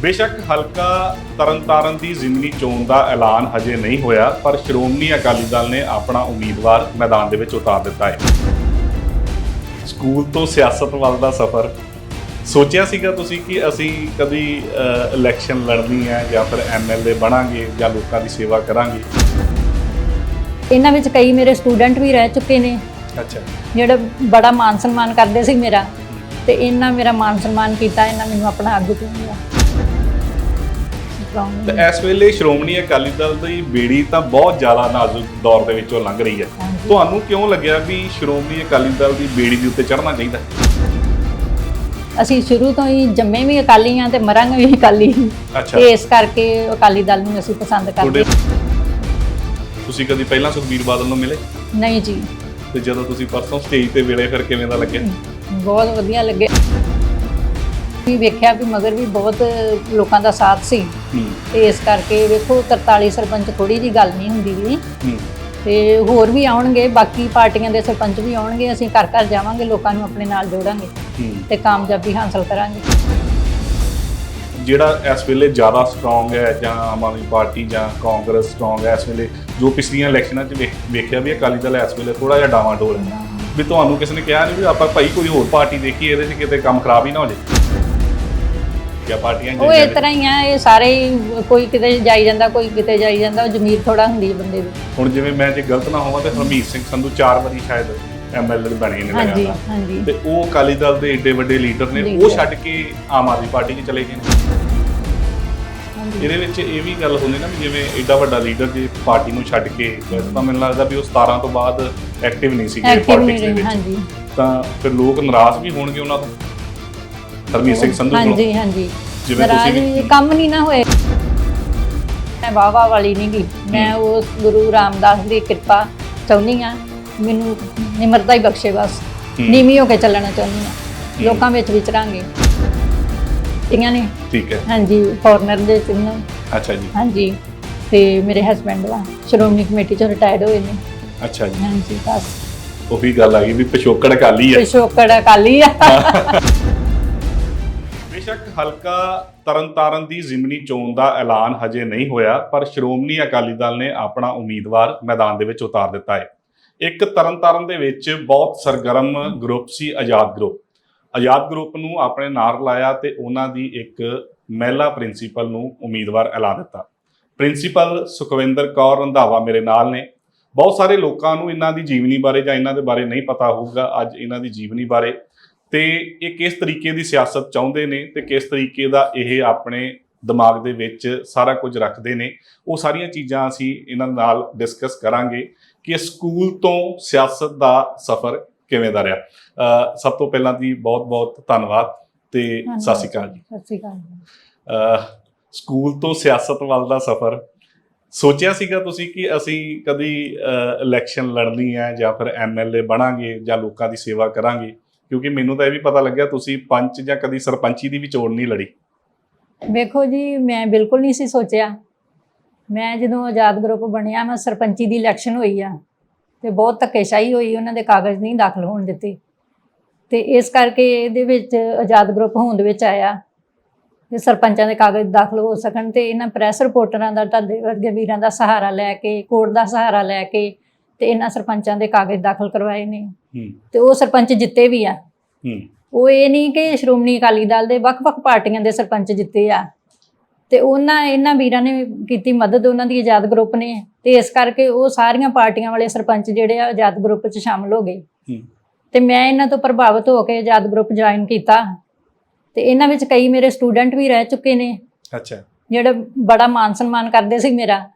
ਬੇਸ਼ੱਕ ਹਲਕਾ ਤਰਨਤਾਰਨ ਦੀ ਜ਼ਿਮਨੀ ਚੋਣ ਦਾ ਐਲਾਨ ਹਜੇ ਨਹੀਂ ਹੋਇਆ ਪਰ ਸ਼੍ਰੋਮਣੀ ਅਕਾਲੀ ਦਲ ਨੇ ਆਪਣਾ ਉਮੀਦਵਾਰ ਮੈਦਾਨ ਦੇ ਵਿੱਚ ਉਤਾਰ ਦਿੱਤਾ ਹੈ। ਸਕੂਲ ਤੋਂ ਸਿਆਸਤ ਵੱਲ ਦਾ ਸਫ਼ਰ। ਸੋਚਿਆ ਸੀਗਾ ਤੁਸੀਂ ਕਿ ਅਸੀਂ ਕਦੀ ਇਲੈਕਸ਼ਨ ਲੜਨੀ ਹੈ ਜਾਂ ਫਿਰ ਐਮਐਲਏ ਬਣਾਂਗੇ ਜਾਂ ਲੋਕਾਂ ਦੀ ਸੇਵਾ ਕਰਾਂਗੇ। ਇਹਨਾਂ ਵਿੱਚ ਕਈ ਮੇਰੇ ਸਟੂਡੈਂਟ ਵੀ ਰਹਿ ਚੁੱਕੇ ਨੇ। ਅੱਛਾ। ਜਿਹੜੇ ਬੜਾ ਮਾਨ ਸਨਮਾਨ ਕਰਦੇ ਸੀ ਮੇਰਾ। ਤੇ ਇਹਨਾਂ ਮੇਰਾ ਮਾਨ ਸਨਮਾਨ ਕੀਤਾ ਇਹਨਾਂ ਮੈਨੂੰ ਆਪਣਾ ਆਗੂ ਚੁਣਿਆ ਤੇ ਇਸ ਵੇਲੇ ਸ਼੍ਰੋਮਣੀ ਅਕਾਲੀ ਦਲ ਦੀ ਬੇੜੀ ਤਾਂ ਬਹੁਤ ਜ਼ਿਆਦਾ ਨਾਜ਼ੁਕ ਦੌਰ ਦੇ ਵਿੱਚੋਂ ਲੰਘ ਰਹੀ ਹੈ। ਤੁਹਾਨੂੰ ਕਿਉਂ ਲੱਗਿਆ ਵੀ ਸ਼੍ਰੋਮਣੀ ਅਕਾਲੀ ਦਲ ਦੀ ਬੇੜੀ ਦੇ ਉੱਤੇ ਚੜ੍ਹਨਾ ਚਾਹੀਦਾ ਅਸੀਂ ਸ਼ੁਰੂ ਤੋਂ ਹੀ ਜੰਮੇ ਵੀ ਅਕਾਲੀ ਆ ਤੇ ਮਰਾਂਗੇ ਵੀ ਅਕਾਲੀ। ਤੇ ਇਸ ਕਰਕੇ ਅਕਾਲੀ ਦਲ ਨੂੰ ਅਸੀਂ ਪਸੰਦ ਕਰਦੇ ਤੁਸੀਂ ਕਦੀ ਪਹਿਲਾਂ ਸੁਖਬੀਰ ਬਾਦਲ ਨੂੰ ਮਿਲੇ? ਨਹੀਂ ਜੀ। ਤੇ ਜਦੋਂ ਤੁਸੀਂ ਪਰਸੋਂ ਸਟੇਜ ਤੇ ਵੇਲੇ ਫਿਰ ਕਿਵੇਂ ਦਾ ਲੱਗਿਆ? ਬਹੁਤ ਵਧੀਆ ਲੱਗੇ ਵੀ ਵੇਖਿਆ ਵੀ ਮਗਰ ਵੀ ਬਹੁਤ ਲੋਕਾਂ ਦਾ ਸਾਥ ਸੀ। ਤੇ ਇਸ ਕਰਕੇ ਵੇਖੋ 43 ਸਰਪੰਚ ਥੋੜੀ ਜੀ ਗੱਲ ਨਹੀਂ ਹੁੰਦੀ ਵੀ। ਤੇ ਹੋਰ ਵੀ ਆਉਣਗੇ ਬਾਕੀ ਪਾਰਟੀਆਂ ਦੇ ਸਰਪੰਚ ਵੀ ਆਉਣਗੇ ਅਸੀਂ ਘਰ ਘਰ ਜਾਵਾਂਗੇ ਲੋਕਾਂ ਨੂੰ ਆਪਣੇ ਨਾਲ ਜੋੜਾਂਗੇ ਤੇ ਕਾਮਯਾਬੀ ਹਾਸਲ ਕਰਾਂਗੇ। ਜਿਹੜਾ ਇਸ ਵੇਲੇ ਜ਼ਿਆਦਾ ਸਟਰੋਂਗ ਹੈ ਜਾਂ ਆਮ ਆਦਮੀ ਪਾਰਟੀ ਜਾਂ ਕਾਂਗਰਸ ਸਟਰੋਂਗ ਹੈ ਇਸ ਵੇਲੇ ਜੋ ਪਿਛਲੀਆਂ ਇਲੈਕਸ਼ਨਾਂ 'ਚ ਵੇਖ- ਵੇਖਿਆ ਵੀ ਅਕਾਲੀ ਦਲ ਇਸ ਵੇਲੇ ਥੋੜਾ ਜਿਹਾ ਡਾਵਾਂਡੋਲ ਹੈ। ਵੀ ਤੁਹਾਨੂੰ ਕਿਸੇ ਨੇ ਕਿਹਾ ਨਹੀਂ ਵੀ ਆਪਾਂ ਭਾਈ ਕੋਈ ਹੋਰ ਪਾਰਟੀ ਦੇਖੀਏ ਇਹਦੇ 'ਚ ਕਿਤੇ ਕੰਮ ਖਰਾਬ ਹੀ ਨਾ ਹੋ ਜਾਏ? ਕਿਆ ਪਾਰਟੀਆਂ ਉਹ ਇਸ ਤਰ੍ਹਾਂ ਹੀ ਆ ਇਹ ਸਾਰੇ ਹੀ ਕੋਈ ਕਿਤੇ ਜਾਈ ਜਾਂਦਾ ਕੋਈ ਕਿਤੇ ਜਾਈ ਜਾਂਦਾ ਉਹ ਜ਼ਮੀਰ ਥੋੜਾ ਹੁੰਦੀ ਹੈ ਬੰਦੇ ਦੀ। ਹੁਣ ਜਿਵੇਂ ਮੈਂ ਜੇ ਗਲਤ ਨਾ ਹੋਵਾਂ ਤੇ ਹਰਮੀਤ ਸਿੰਘ ਸੰਧੂ ਚਾਰ ਵਾਰੀ ਸ਼ਾਇਦ ਐਮਐਲਏ ਬਣੇ ਨੇ ਹਾਂਜੀ ਲਗਾਤਾਰ। ਹਾਂਜੀ। ਤੇ ਉਹ ਅਕਾਲੀ ਦਲ ਦੇ ਏਡੇ ਵੱਡੇ ਲੀਡਰ ਨੇ ਉਹ। ਛੱਡ ਕੇ ਆਮ ਆਦਮੀ ਪਾਰਟੀ 'ਚ ਚਲੇ ਗਏ ਨੇ। ਹਾਂਜੀ। ਇਹਦੇ ਵਿੱਚ ਇਹ ਵੀ ਗੱਲ ਹੁੰਦੀ ਨਾ ਵੀ ਜਿਵੇਂ ਏਡਾ ਵੱਡਾ ਲੀਡਰ ਜੇ ਪਾਰਟੀ ਨੂੰ ਛੱਡ ਕੇ ਵੈਸੇ ਤਾਂ ਮੈਨੂੰ ਲੱਗਦਾ ਵੀ ਉਹ 17 ਤੋਂ ਬਾਅਦ ਐਕਟਿਵ ਨਹੀਂ ਸੀਗੇ ਐਕਟਿਵ ਪੋਲਿਟਿਕਸ ਦੇ ਰਹੇ ਵਿੱਚ। ਹਾਂਜੀ। ਤਾਂ ਫਿਰ ਲੋਕ ਨਾਰਾਜ਼ ਵੀ ਹੋਣਗੇ ਉਹਨਾਂ ਤੋਂ। ਹਰਮੀਤ ਸਿੰਘ ਸੰਧੂ ਕੋਲੋਂ ਹਾਂਜੀ ਹਾਂਜੀ। ਜਿਵੇਂ ਤੁਸੀਂ ਵੀ ਕੰਮ ਨਹੀਂ ਨਾ ਹੋਏ। ਮੈਂ ਵਾਵਾ ਵਾਲੀ ਨਹੀਂ ਗਈ ਮੈਂ ਉਸ ਗੁਰੂ ਰਾਮਦਾਸ ਦੀ ਕਿਰਪਾ ਚਾਹੁੰਦੀ ਆ ਮੈਨੂੰ ਨਿਮਰਤਾ ਹੀ ਬਖਸ਼ੇ ਬਸ। ਨੀਵੀਂ ਹੋ ਕੇ ਚੱਲਣਾ ਚਾਹੁੰਦੀ ਆ ਲੋਕਾਂ ਵਿੱਚ ਵਿਚਰਾਂਗੇ। ਇਹਨਾਂ ਨੇ? ਠੀਕ ਹੈ। ਹਾਂਜੀ ਫੋਰਨਰ ਦੇ ਚਿੰਨ੍ਹ ਅੱਛਾ ਜੀ। ਹਾਂਜੀ। ਤੇ ਮੇਰੇ ਹਸਬੰਡ ਵਾ ਸ਼੍ਰੋਮਣੀ ਕਮੇਟੀ ਚੋਂ ਰਿਟਾਇਰਡ ਹੋਏ ਨੇ। ਅੱਛਾ ਜੀ। ਹਾਂਜੀ ਬਸ। ਉਹੀ ਗੱਲ ਆ ਗਈ ਵੀ ਪਿਛੋਕੜ ਅਕਾਲੀ ਹੈ ਪਿਛੋਕੜ ਅਕਾਲੀ ਆ। ਬੇਸ਼ੱਕ ਹਲਕਾ ਤਰਨਤਾਰਨ ਦੀ ਜ਼ਿਮਨੀ ਚੋਣ ਦਾ ਐਲਾਨ ਹਜੇ ਨਹੀਂ ਹੋਇਆ, ਪਰ ਸ਼੍ਰੋਮਣੀ ਅਕਾਲੀ ਦਲ ਨੇ ਆਪਣਾ ਉਮੀਦਵਾਰ ਮੈਦਾਨ ਦੇ ਵਿੱਚ ਉਤਾਰ ਦਿੱਤਾ ਹੈ। ਇੱਕ ਤਰਨਤਾਰਨ ਦੇ ਵਿੱਚ ਬਹੁਤ ਸਰਗਰਮ ਗਰੁੱਪ ਸੀ ਆਜ਼ਾਦ ਗਰੁੱਪ। ਆਜ਼ਾਦ ਗਰੁੱਪ ਨੂੰ ਆਪਣੇ ਨਾਲ ਲਾਇਆ ਤੇ ਉਹਨਾਂ ਦੀ ਇੱਕ ਮਹਿਲਾ ਪ੍ਰਿੰਸੀਪਲ ਨੂੰ ਉਮੀਦਵਾਰ ਐਲਾਨ ਦਿੱਤਾ। ਪ੍ਰਿੰਸੀਪਲ ਸੁਖਵਿੰਦਰ ਕੌਰ ਰੰਧਾਵਾ ਮੇਰੇ ਨਾਲ ਨੇ। ਬਹੁਤ ਸਾਰੇ ਲੋਕਾਂ ਨੂੰ ਇਹਨਾਂ ਦੀ ਜੀਵਨੀ ਬਾਰੇ ਜਾਂ ਇਹਨਾਂ ਦੇ ਬਾਰੇ ਨਹੀਂ ਪਤਾ ਹੋਊਗਾ, ਅੱਜ ਇਹਨਾਂ ਦੀ ਜੀਵਨੀ ਬਾਰੇ ਤੇ ਇਹ ਕਿਸ ਤਰੀਕੇ ਦੀ ਸਿਆਸਤ ਚਾਹੁੰਦੇ ਨੇ ਤੇ ਕਿਸ ਤਰੀਕੇ ਦਾ ਇਹ ਆਪਣੇ ਦਿਮਾਗ ਦੇ ਵਿੱਚ ਸਾਰਾ ਕੁਝ ਰੱਖਦੇ ਨੇ ਉਹ ਸਾਰੀਆਂ ਚੀਜ਼ਾਂ ਅਸੀਂ ਇਹਨਾਂ ਨਾਲ ਡਿਸਕਸ ਕਰਾਂਗੇ ਕਿ ਸਕੂਲ ਤੋਂ ਸਿਆਸਤ ਦਾ ਸਫ਼ਰ ਕਿਵੇਂ ਦਾ ਰਿਹਾ। ਸਭ ਤੋਂ ਪਹਿਲਾਂ ਦੀ ਬਹੁਤ-ਬਹੁਤ ਧੰਨਵਾਦ ਤੇ ਸਤਿ ਸ਼੍ਰੀ ਅਕਾਲ ਜੀ। ਸਤਿ ਸ਼੍ਰੀ ਅਕਾਲ ਸਕੂਲ ਤੋਂ ਸਿਆਸਤ ਵੱਲ ਦਾ ਸਫ਼ਰ ਸੋਚਿਆ ਸੀਗਾ ਤੁਸੀਂ ਕਿ ਅਸੀਂ ਕਦੀ ਇਲੈਕਸ਼ਨ ਲੜਨੀ ਹੈ ਜਾਂ ਫਿਰ ਐਮਐਲਏ ਬਣਾਂਗੇ ਜਾਂ ਲੋਕਾਂ ਦੀ ਸੇਵਾ ਕਰਾਂਗੇ ਕਿਉਂਕਿ ਮੈਨੂੰ ਤਾਂ ਇਹ ਵੀ ਪਤਾ ਲੱਗਿਆ ਤੁਸੀਂ ਪੰਚ ਜਾਂ ਕਦੀ ਸਰਪੰਚੀ ਦੀ ਵੀ ਚੋਣ ਨਹੀਂ ਲੜੀ। ਵੇਖੋ ਜੀ, ਮੈਂ ਬਿਲਕੁਲ ਨਹੀਂ ਸੀ ਸੋਚਿਆ। ਮੈਂ ਜਦੋਂ ਆਜ਼ਾਦ ਗਰੁੱਪ ਬਣਿਆ, ਮੈਂ ਸਰਪੰਚੀ ਦੀ ਇਲੈਕਸ਼ਨ ਹੋਈ ਆ ਤੇ ਬਹੁਤ ਧੱਕੇਸ਼ਾਹੀ ਹੋਈ, ਉਹਨਾਂ ਦੇ ਕਾਗਜ਼ ਨਹੀਂ ਦਾਖਲ ਹੋਣ ਦਿੱਤੇ। ਤੇ ਇਸ ਕਰਕੇ ਇਹਦੇ ਵਿੱਚ ਆਜ਼ਾਦ ਗਰੁੱਪ ਹੋਂਦ ਵਿੱਚ ਆਇਆ ਕਿ ਸਰਪੰਚਾਂ ਦੇ ਕਾਗਜ਼ ਦਾਖਲ ਹੋ ਸਕਣ ਤੇ ਇਹਨਾਂ ਪ੍ਰੈਸ ਰਿਪੋਰਟਰਾਂ ਦਾ ਢਾਡੇ ਵਰਗੇ ਵੀਰਾਂ ਦਾ ਸਹਾਰਾ ਲੈ ਕੇ, ਕੋਰਟ ਦਾ ਸਹਾਰਾ ਲੈ ਕੇ ਤੇ ਇਹਨਾਂ ਸਰਪੰਚਾਂ ਦੇ ਕਾਗਜ਼ ਦਾਖਲ ਕਰਵਾਏ ਨੇ। ਤੇ ਉਹ ਸਰਪੰਚ ਜਿੱਤੇ ਵੀ ਆ। ਹੂੰ। ਉਹ ਇਹ ਨਹੀਂ ਕਿ ਸ਼੍ਰੋਮਣੀ ਅਕਾਲੀ ਦਲ ਦੇ ਵੱਖ-ਵੱਖ ਪਾਰਟੀਆਂ ਦੇ ਸਰਪੰਚ ਜਿੱਤੇ ਆ। ਤੇ ਉਹਨਾਂ ਇਹਨਾਂ ਵੀਰਾਂ ਨੇ ਕੀਤੀ ਮਦਦ ਉਹਨਾਂ ਦੀ ਆਜ਼ਾਦ ਗਰੁੱਪ ਨੇ। ਤੇ ਇਸ ਕਰਕੇ ਉਹ ਸਾਰੀਆਂ ਪਾਰਟੀਆਂ ਵਾਲੇ ਸਰਪੰਚ ਜਿਹੜੇ ਆ ਆਜ਼ਾਦ ਗਰੁੱਪ 'ਚ ਸ਼ਾਮਲ ਹੋ ਗਏ। ਹੂੰ। ਤੇ ਮੈਂ ਇਹਨਾਂ ਤੋਂ ਪ੍ਰਭਾਵਿਤ ਹੋ ਕੇ ਆਜ਼ਾਦ ਗਰੁੱਪ ਜੁਆਇਨ ਕੀਤਾ। ਤੇ ਇਹਨਾਂ ਵਿੱਚ ਕਈ ਮੇਰੇ ਸਟੂਡੈਂਟ ਵੀ ਰਹਿ ਚੁੱਕੇ ਨੇ। ਅੱਛਾ। ਜਿਹੜੇ ਬੜਾ ਮਾਨ ਸਨਮਾਨ ਕਰਦੇ ਸੀ ਮੇਰਾ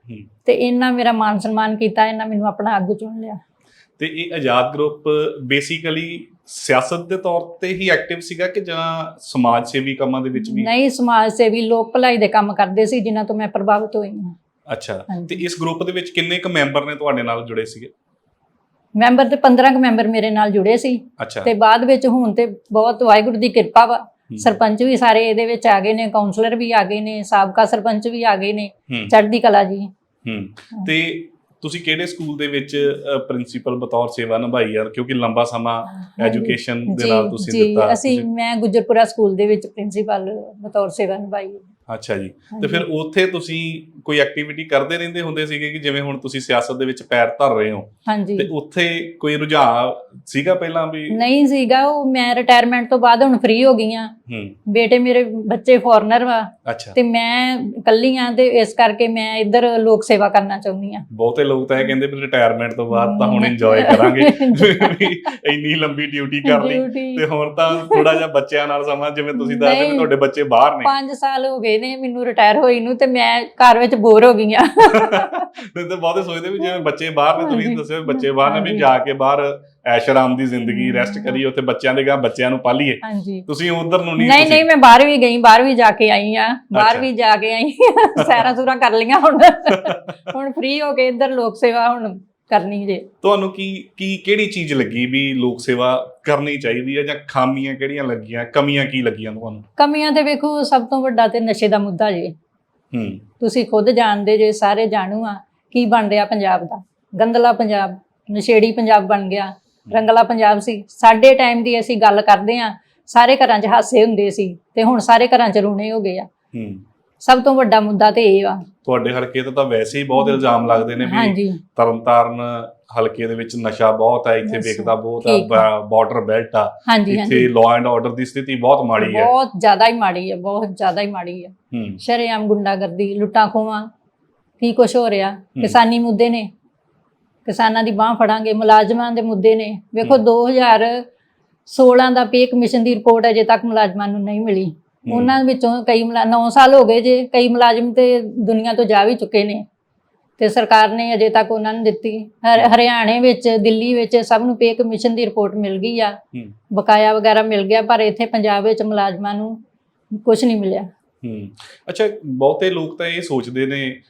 ਤੇ ਇਹਨਾਂ ਮੇਰਾ ਮਾਨ ਸਨਮਾਨ ਕੀਤਾ ਇਹਨਾਂ ਮੈਨੂੰ ਆਪਣਾ ਆਗੂ ਚੁਣ ਲਿਆ। ਤੇ ਇਹ ਆਜ਼ਾਦ ਗਰੁੱਪ ਬੇਸਿਕਲੀ ਸਿਆਸਤ ਦੇ ਤੌਰ ਤੇ ਹੀ ਐਕਟਿਵ ਸੀਗਾ ਕਿ ਜਾਂ ਸਮਾਜ ਸੇਵੀ ਕੰਮਾਂ ਦੇ ਵਿੱਚ ਵੀ? ਨਹੀਂ ਸਮਾਜ ਸੇਵੀ ਲੋਕ ਭਲਾਈ ਦੇ ਕੰਮ ਕਰਦੇ ਸੀ ਜਿਨ੍ਹਾਂ ਤੋਂ ਮੈਂ ਪ੍ਰਭਾਵਿਤ ਹੋਈ ਹਾਂ। ਅੱਛਾ। ਤੇ ਇਸ ਗਰੁੱਪ ਦੇ ਵਿੱਚ ਕਿੰਨੇ ਕੁ ਮੈਂਬਰ ਨੇ ਤੁਹਾਡੇ ਨਾਲ ਜੁੜੇ ਸੀਗੇ? ਮੈਂਬਰ ਤੇ 15 ਕੁ ਮੈਂਬਰ ਮੇਰੇ ਨਾਲ ਜੁੜੇ ਸੀ। ਤੇ ਬਾਅਦ ਵਿੱਚ ਹੁਣ ਤੇ ਬਹੁਤ ਵਾਹਿਗੁਰੂ ਦੀ ਕਿਰਪਾ ਵਾ। ਸਰਪੰਚ ਵੀ ਸਾਰੇ ਇਹਦੇ ਵਿੱਚ ਆ ਗਏ ਨੇ ਕਾਉਂਸਲਰ ਵੀ ਆ ਗਏ ਨੇ ਸਾਬਕਾ ਸਰਪੰਚ ਵੀ ਆ ਗਏ ਨੇ ਚੜ੍ਹਦੀ ਕਲਾ ਜੀ। ਹੂੰ। ਤੇ ਤੁਸੀਂ ਕਿਹੜੇ ਸਕੂਲ ਦੇ ਵਿੱਚ ਪ੍ਰਿੰਸੀਪਲ ਬਤੌਰ ਸੇਵਾ ਨਿਭਾਈ ਆ? ਕਿਉਂਕਿ ਲੰਬਾ ਸਮਾਂ ਐਜੂਕੇਸ਼ਨ ਦੇ ਜੀ, ਨਾਲ ਤੁਸੀਂ ਜੀ ਦਿੱਤਾ। ਅਸੀਂ ਤੁਸੀਂ- ਮੈਂ ਗੁਜਰਪੁਰਾ ਸਕੂਲ ਦੇ ਵਿੱਚ ਪ੍ਰਿੰਸੀਪਲ ਬਤੌਰ ਸੇਵਾ ਨਿਭਾਈ ਅੱਛਾ ਜੀ। ਤੇ ਫਿਰ ਉੱਥੇ ਤੁਸੀਂ ਕੋਈ ਐਕਟੀਵਿਟੀ ਕਰਦੇ ਰਹਿੰਦੇ ਹੁੰਦੇ ਸੀਗੇ ਕਿ ਜਿਵੇਂ ਹੁਣ ਤੁਸੀਂ ਸਿਆਸਤ ਦੇ ਵਿੱਚ ਪੈਰ ਧਰ ਰਹੇ ਹੋ? ਹਾਂਜੀ। ਤੇ ਉੱਥੇ ਕੋਈ ਰੁਝਾਨ ਸੀਗਾ ਪਹਿਲਾਂ ਵੀ? ਨਹੀਂ ਸੀਗਾ ਉਹ ਮੈਂ ਰਿਟਾਇਰਮੈਂਟ ਤੋਂ ਬਾਅਦ ਹੁਣ ਫ੍ਰੀ ਹੋ ਗਈ ਆ ਹੂੰ। ਬੇਟੇ ਮੇਰੇ ਬੱਚੇ ਫੋਰਨਰ ਵਾ। ਤੇ ਮੈਂ ਇਕੱਲੀ ਆ ਤੇ ਇਸ ਕਰਕੇ ਮੈਂ ਇੱਧਰ ਲੋਕ ਸੇਵਾ ਕਰਨਾ ਚਾਹੁੰਦੀ ਆ ਬਹੁਤੇ ਲੋਕ ਤਾਂ ਇਹ ਕਹਿੰਦੇ ਵੀ ਰਿਟਾਇਰਮੈਂਟ ਤੋਂ ਬਾਅਦ ਤਾਂ ਹੁਣ। ਇੰਜੋਏ ਕਰਾਂਗੇ। ਇੰਨੀ ਲੰਬੀ ਡਿਊਟੀ ਕਰ ਲਈ। ਤੇ ਹੁਣ ਤਾਂ ਥੋੜਾ ਜਿਹਾ ਬੱਚਿਆਂ ਨਾਲ ਸਮਾਂ ਜਿਵੇਂ ਤੁਸੀਂ ਦੱਸਦੇ ਵੀ। ਤੁਹਾਡੇ ਬੱਚੇ ਬਾਹਰ ਨੇ। 5 ਸਾਲ ਹੋ ਗਏ ਨੇ ਮੈਨੂੰ ਰਿਟਾਇਰ ਹੋਈ ਨੂੰ ਤੇ ਮੈਂ ਘਰ ਵਿੱਚ ਬੋਰ ਹੋ ਗਈ ਆ ਤੇ ਤੇ ਬਹੁਤੇ ਸੋਚਦੇ ਵੀ ਜਿਵੇਂ ਬੱਚੇ ਬਾਹਰ ਨੇ ਤੁਸੀਂ। ਦੱਸਿਓ ਵੀ ਬੱਚੇ ਬਾਹਰ ਨੇ ਵੀ। ਜਾ ਕੇ ਬਾਹਰ ਐਸ਼ਰਾਮ ਦੀ ਜ਼ਿੰਦਗੀ। ਰੈਸਟ ਕਰੀਏ ਉੱਥੇ ਬੱਚਿਆਂ ਦੇ ਗਾਂ ਬੱਚਿਆਂ ਨੂੰ ਪਾਲੀਏ ਹਾਂਜੀ ਤੁਸੀਂ ਉਧਰ ਨੂੰ ਨਹੀਂ ਨਹੀਂ ਨਹੀਂ ਮੈਂ ਬਾਹਰ ਵੀ ਗਈ ਬਾਹਰ ਵੀ ਜਾ ਕੇ ਆਈ ਆ ਬਾਹਰ। ਵੀ ਜਾ ਕੇ ਆਈ ਸੈਰਾਂ ਸੂਰਾਂ ਕਰ ਲਈਆਂ ਹੁਣ ਹੁਣ ਫ੍ਰੀ ਹੋ ਕੇ ਇੱਧਰ ਲੋਕ ਸੇਵਾ ਹੁਣ ਕਰਨੀ ਜੇ। ਤੁਹਾਨੂੰ ਕੀ ਕੀ ਕਿਹੜੀ ਚੀਜ਼ ਲੱਗੀ ਵੀ ਲੋਕ ਸੇਵਾ ਕਰਨੀ ਚਾਹੀਦੀ ਹੈ ਜਾਂ ਖਾਮੀਆਂ ਕਿਹੜੀਆਂ ਲੱਗੀਆਂ ਕਮੀਆਂ ਕੀ ਲੱਗੀਆਂ ਤੁਹਾਨੂੰ? ਕਮੀਆਂ ਤੇ ਵੇਖੋ ਸਭ ਤੋਂ ਵੱਡਾ ਤੇ ਨਸ਼ੇ ਦਾ ਮੁੱਦਾ ਜੇ। ਹੂੰ। ਤੁਸੀਂ ਖੁਦ ਜਾਣਦੇ ਜੇ ਸਾਰੇ ਜਾਣੂ ਆ ਕੀ ਬਣ ਰਿਹਾ ਪੰਜਾਬ ਦਾ। ਗੰਦਲਾ ਪੰਜਾਬ ਨਸ਼ੇੜੀ ਪੰਜਾਬ ਬਣ ਗਿਆ। ਰੰਗਲਾ ਪੰਜਾਬ ਸੀ। ਸਾਡੇ ਟਾਈਮ ਦੀ ਅਸੀਂ ਗੱਲ ਕਰਦੇ ਆ ਸਾਰੇ ਘਰਾਂ 'ਚ ਹਾਸੇ ਹੁੰਦੇ ਸੀ ਤੇ ਹੁਣ ਸਾਰੇ ਘਰਾਂ 'ਚ ਰੋਣੇ ਹੋ ਗਏ ਆ। ਹੂੰ। ਸਭ ਤੋਂ ਵੱਡਾ ਮੁੱਦਾ ਤੇ ਇਹ ਆ। ਤੁਹਾਡੇ ਹਲਕੇ ਤੇ ਤਾਂ ਵੈਸੇ ਹੀ ਬਹੁਤ ਇਲਜ਼ਾਮ ਲੱਗਦੇ ਨੇ ਵੀ ਤਰਨਤਾਰਨ ਹਲਕੇ ਦੇ ਵਿੱਚ ਨਸ਼ਾ ਬਹੁਤ ਹੈ ਇੱਥੇ ਵੇਖਦਾ ਬਹੁਤ ਆ ਬਾਰਡਰ ਬੈਲਟ ਆ। ਇੱਥੇ ਲਾਅ ਐਂਡ ਆਰਡਰ ਦੀ ਸਥਿਤੀ ਬਹੁਤ ਮਾੜੀ ਹੈ ਬਹੁਤ ਜ਼ਿਆਦਾ ਹੀ ਮਾੜੀ ਹੈ ਬਹੁਤ ਜ਼ਿਆਦਾ ਹੀ ਮਾੜੀ ਹੈ। ਸ਼ਰੇਆਮ ਗੁੰਡਾਗਰਦੀ ਲੁੱਟਾਂ ਖੋਵਾਂ ਕੀ ਕੁਛ ਹੋ ਰਿਹਾ? ਕਿਸਾਨੀ ਮੁੱਦੇ ਨੇ। ਕਿਸਾਨਾਂ ਦੀ ਬਾਹ ਫੜਾਂਗੇ ਮੁਲਾਜ਼ਮਾਂ ਦੇ ਮੁੱਦੇ ਨੇ। ਵੇਖੋ 2016 ਦਾ ਪੇ ਕਮਿਸ਼ਨ ਦੀ ਰਿਪੋਰਟ ਅਜੇ ਤੱਕ ਮੁਲਾਜ਼ਮਾਂ ਨੂੰ ਨਹੀਂ ਮਿਲੀ। ਉਹਨਾਂ ਵਿੱਚੋਂ ਕਈ 9 ਸਾਲ ਹੋ ਗਏ ਜੇ ਕਈ ਮੁਲਾਜ਼ਮ ਤੇ ਦੁਨੀਆ ਤੋਂ ਜਾ ਵੀ ਚੁੱਕੇ ਨੇ। ਤੇ ਸਰਕਾਰ ਨੇ ਅਜੇ ਤੱਕ ਉਹਨਾਂ ਨੂੰ ਦਿੱਤੀ। ਹਰ- ਹਰਿਆਣੇ ਵਿੱਚ ਦਿੱਲੀ ਵਿੱਚ ਸਭ ਨੂੰ ਪੇ ਕਮਿਸ਼ਨ ਦੀ ਰਿਪੋਰਟ ਮਿਲ ਗਈ ਆ। ਬਕਾਇਆ ਵਗੈਰਾ ਮਿਲ ਗਿਆ ਪਰ ਇੱਥੇ ਪੰਜਾਬ ਵਿੱਚ ਮੁਲਾਜ਼ਮਾਂ ਨੂੰ ਕੁਝ ਨਹੀਂ ਮਿਲਿਆ। ਹੂੰ। ਅੱਛਾ ਬਹੁਤੇ ਲੋਕ ਤਾਂ ਇਹ ਸੋਚਦੇ ਨੇ